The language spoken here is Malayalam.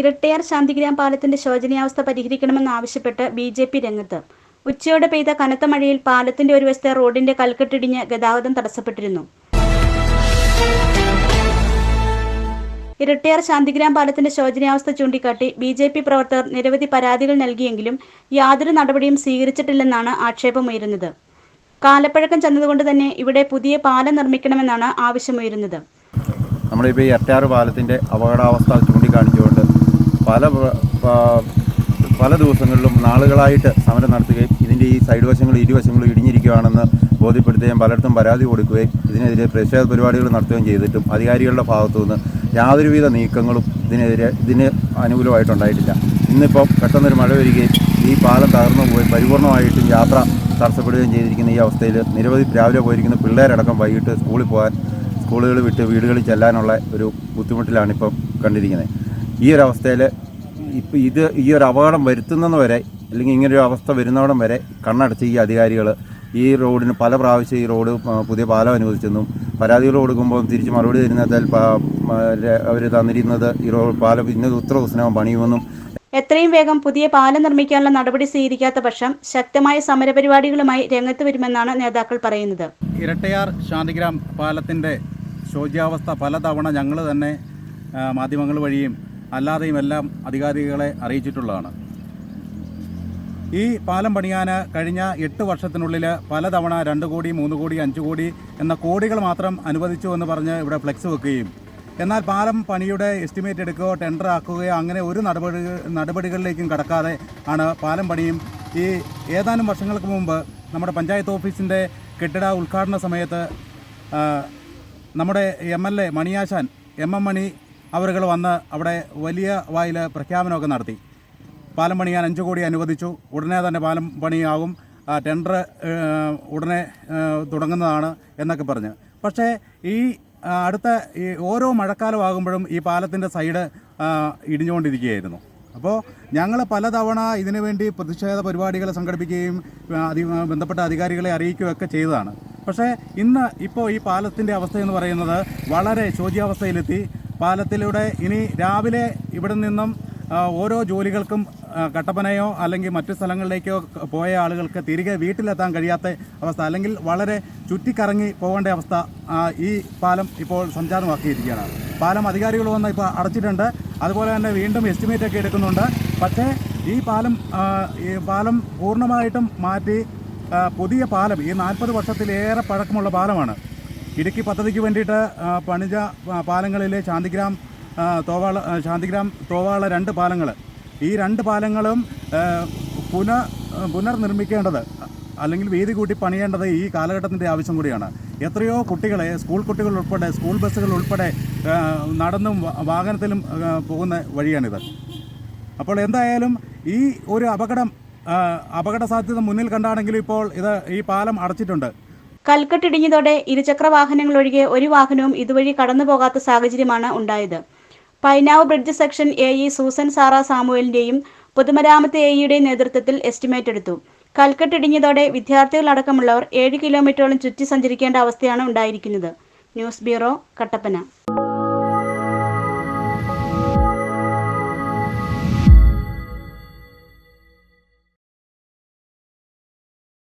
ഇരട്ടയാർ ശാന്തിഗ്രാം പാലത്തിന്റെ ശോചനീയാവസ്ഥ പരിഹരിക്കണമെന്നാവശ്യപ്പെട്ട് ബി ജെ പി രംഗത്ത്. ഉച്ചയോടെ പെയ്ത കനത്ത മഴയിൽ പാലത്തിന്റെ ഒരു വശത്തെ റോഡിന്റെ കൽക്കെട്ടിടിഞ്ഞ് ഗതാഗതം തടസ്സപ്പെട്ടിരുന്നു. ഇരട്ടയാർ ശാന്തിഗ്രാം പാലത്തിന്റെ ശോചനീയാവസ്ഥ ചൂണ്ടിക്കാട്ടി ബി ജെ പി പ്രവർത്തകർ നിരവധി പരാതികൾ നൽകിയെങ്കിലും യാതൊരു നടപടിയും സ്വീകരിച്ചിട്ടില്ലെന്നാണ് ആക്ഷേപമുയരുന്നത്. കാലപ്പഴക്കം ചെന്നതുകൊണ്ട് തന്നെ ഇവിടെ പുതിയ പാലം നിർമ്മിക്കണമെന്നാണ് ആവശ്യമുയരുന്നത്. നമ്മളിപ്പോൾ ഈ എട്ടാറ് പാലത്തിന്റെ അപകടാവസ്ഥ ചൂണ്ടിക്കാണിച്ചുകൊണ്ട് പല പല ദിവസങ്ങളിലും നാളുകളായിട്ട് സമരം നടത്തുകയും ഇതിന്റെ ഈ സൈഡ് വശങ്ങളും ഇരുവശങ്ങളും ഇടിഞ്ഞിരിക്കുകയാണെന്ന് ബോധ്യപ്പെടുത്തുകയും പലയിടത്തും പരാതി കൊടുക്കുകയും ഇതിനെതിരെ പ്രതിഷേധ പരിപാടികൾ നടത്തുകയും ചെയ്തിട്ടും അധികാരികളുടെ ഭാഗത്തു നിന്ന് യാതൊരുവിധ നീക്കങ്ങളും ഇതിനെതിരെ ഇതിന് അനുകൂലമായിട്ടുണ്ടായിട്ടില്ല. ഇന്നിപ്പോൾ പെട്ടെന്നൊരു മഴ വരികയും ഈ പാലം തകർന്നു പോയി പരിപൂർണമായിട്ടും യാത്ര തടസ്സപ്പെടുകയും ചെയ്തിരിക്കുന്ന ഈ അവസ്ഥയിൽ നിരവധി രാവിലെ പോയിരിക്കുന്ന പിള്ളേരടക്കം വൈകിട്ട് സ്കൂളിൽ പോകാൻ സ്കൂളുകൾ വിട്ട് വീടുകളിൽ ചെല്ലാനുള്ള ഒരു ബുദ്ധിമുട്ടിലാണ് ഇപ്പം കണ്ടിരിക്കുന്നത്. ഈ ഒരു അവസ്ഥയിൽ ഇപ്പം ഇത് ഈ ഒരു അപകടം വരുത്തുന്നത് വരെ അല്ലെങ്കിൽ ഇങ്ങനൊരു അവസ്ഥ വരുന്നവിടം വരെ കണ്ണടച്ച് ഈ അധികാരികൾ ഈ റോഡിന് പല പ്രാവശ്യം ഈ റോഡ് പുതിയ പാലം അനുവദിച്ചെന്നും പരാതികൾ കൊടുക്കുമ്പോൾ തിരിച്ച് മറുപടി തരുന്നതിൽ അവർ തന്നിരുന്നത് ഈ റോഡ് പാലം ഇന്നത് ഉത്തര ദിവസനകം പണിയുമെന്നും എത്രയും വേഗം പുതിയ പാലം നിർമ്മിക്കാനുള്ള നടപടി സ്വീകരിക്കാത്ത പക്ഷം ശക്തമായ സമരപരിപാടികളുമായി രംഗത്ത് വരുമെന്നാണ് നേതാക്കൾ പറയുന്നത്. ഇരട്ടയാർ ശാന്തിഗ്രാം പാലത്തിന്റെ ശോച്യാവസ്ഥ പലതവണ ഞങ്ങൾ തന്നെ മാധ്യമങ്ങൾ വഴിയും അല്ലാതെയും എല്ലാം അധികാരികളെ അറിയിച്ചിട്ടുള്ളതാണ്. ഈ പാലം പണിയാൻ കഴിഞ്ഞ എട്ട് വർഷത്തിനുള്ളിൽ പലതവണ രണ്ട് കോടി മൂന്ന് കോടി അഞ്ച് കോടി എന്ന കോടികൾ മാത്രം അനുവദിച്ചു എന്ന് പറഞ്ഞ് ഇവിടെ ഫ്ലെക്സ് വെക്കുകയും എന്നാൽ പാലം പണിയുടെ എസ്റ്റിമേറ്റ് എടുക്കുകയോ ടെൻഡർ ആക്കുകയോ അങ്ങനെ ഒരു നടപടി നടപടികളിലേക്കും കടക്കാതെ ആണ് പാലം പണിയും. ഈ ഏതാനും വർഷങ്ങൾക്ക് മുമ്പ് നമ്മുടെ പഞ്ചായത്ത് ഓഫീസിന്റെ കെട്ടിട ഉദ്ഘാടന സമയത്ത് നമ്മുടെ M L A Maniyashan M M Mani അവരുകൾ വന്ന് അവിടെ വലിയ വായിൽ പ്രഖ്യാപനമൊക്കെ നടത്തി. പാലം പണിയാൻ അഞ്ച് കോടി അനുവദിച്ചു. ഉടനെ തന്നെ പാലം പണിയാകും ടെൻഡർ ഉടനെ തുടങ്ങുന്നതാണ് എന്നൊക്കെ പറഞ്ഞ്. പക്ഷേ ഈ അടുത്ത ഈ ഓരോ മഴക്കാലമാകുമ്പോഴും ഈ പാലത്തിന്റെ സൈഡ് ഇടിഞ്ഞുകൊണ്ടിരിക്കുകയായിരുന്നു. അപ്പോൾ ഞങ്ങൾ പലതവണ ഇതിനു വേണ്ടി പ്രതിഷേധ പരിപാടികൾ സംഘടിപ്പിക്കുകയും അധി ബന്ധപ്പെട്ട അധികാരികളെ അറിയിക്കുകയൊക്കെ ചെയ്തതാണ്. പക്ഷേ ഇന്ന് ഇപ്പോൾ ഈ പാലത്തിന്റെ അവസ്ഥ എന്ന് പറയുന്നത് വളരെ ശോച്യാവസ്ഥയിലെത്തി പാലത്തിലൂടെ ഇനി രാവിലെ ഇവിടെ നിന്നും ഓരോ ജോലികൾക്കും കട്ടപ്പനയോ അല്ലെങ്കിൽ മറ്റു സ്ഥലങ്ങളിലേക്കോ പോയ ആളുകൾക്ക് തിരികെ വീട്ടിലെത്താൻ കഴിയാത്ത അവസ്ഥ അല്ലെങ്കിൽ വളരെ ചുറ്റിക്കറങ്ങി പോകേണ്ട അവസ്ഥ ഈ പാലം ഇപ്പോൾ സംചാരമാക്കിയിരിക്കുകയാണ് പാലം അധികാരികൾ വന്ന് ഇപ്പോൾ അടച്ചിട്ടുണ്ട്. അതുപോലെ തന്നെ വീണ്ടും എസ്റ്റിമേറ്റ് ഒക്കെ എടുക്കുന്നുണ്ട്. പക്ഷേ ഈ പാലം ഈ പാലം പൂർണമായിട്ടും മാറ്റി പുതിയ പാലം ഈ നാൽപ്പത് വർഷത്തിലേറെ പഴക്കമുള്ള പാലമാണ്. ഇടുക്കി പദ്ധതിക്ക് വേണ്ടിയിട്ട് പണിജ പാലങ്ങളിലെ ശാന്തിഗ്രാം തോവാള ശാന്തിഗ്രാം തോവാള രണ്ട് പാലങ്ങൾ ഈ രണ്ട് പാലങ്ങളും പുന പുനർനിർമ്മിക്കേണ്ടത് അല്ലെങ്കിൽ വീതി കൂട്ടി പണിയേണ്ടത് ഈ കാലഘട്ടത്തിന്റെ ആവശ്യം കൂടിയാണ്. എത്രയോ കുട്ടികളെ സ്കൂൾ കുട്ടികൾ ഉൾപ്പെടെ സ്കൂൾ ബസ്സുകൾ ഉൾപ്പെടെ നടന്നും വാഹനത്തിലും പോകുന്ന വഴിയാണിത്. അപ്പോൾ എന്തായാലും ഈ ഒരു അപകടം അപകട സാധ്യത മുന്നിൽ കണ്ടാണെങ്കിലും ഇപ്പോൾ ഇത് ഈ പാലം അടച്ചിട്ടുണ്ട്. കൽക്കെട്ടിടിഞ്ഞതോടെ ഇരുചക്ര വാഹനങ്ങൾ ഒഴികെ ഒരു വാഹനവും ഇതുവഴി കടന്നുപോകാത്ത സാഹചര്യമാണ് ഉണ്ടായത്. Painavu bridge section A E Susan Sara സാമുവലിന്റെയും പൊതുമരാമത്ത് എ ഇയുടെയും നേതൃത്വത്തിൽ എസ്റ്റിമേറ്റ് എടുത്തു. കൽക്കെട്ടിടിഞ്ഞതോടെ വിദ്യാർത്ഥികളടക്കമുള്ളവർ ഏഴ് കിലോമീറ്ററോളം ചുറ്റി സഞ്ചരിക്കേണ്ട അവസ്ഥയാണ് ഉണ്ടായിരിക്കുന്നത്. News bureau Kattappana.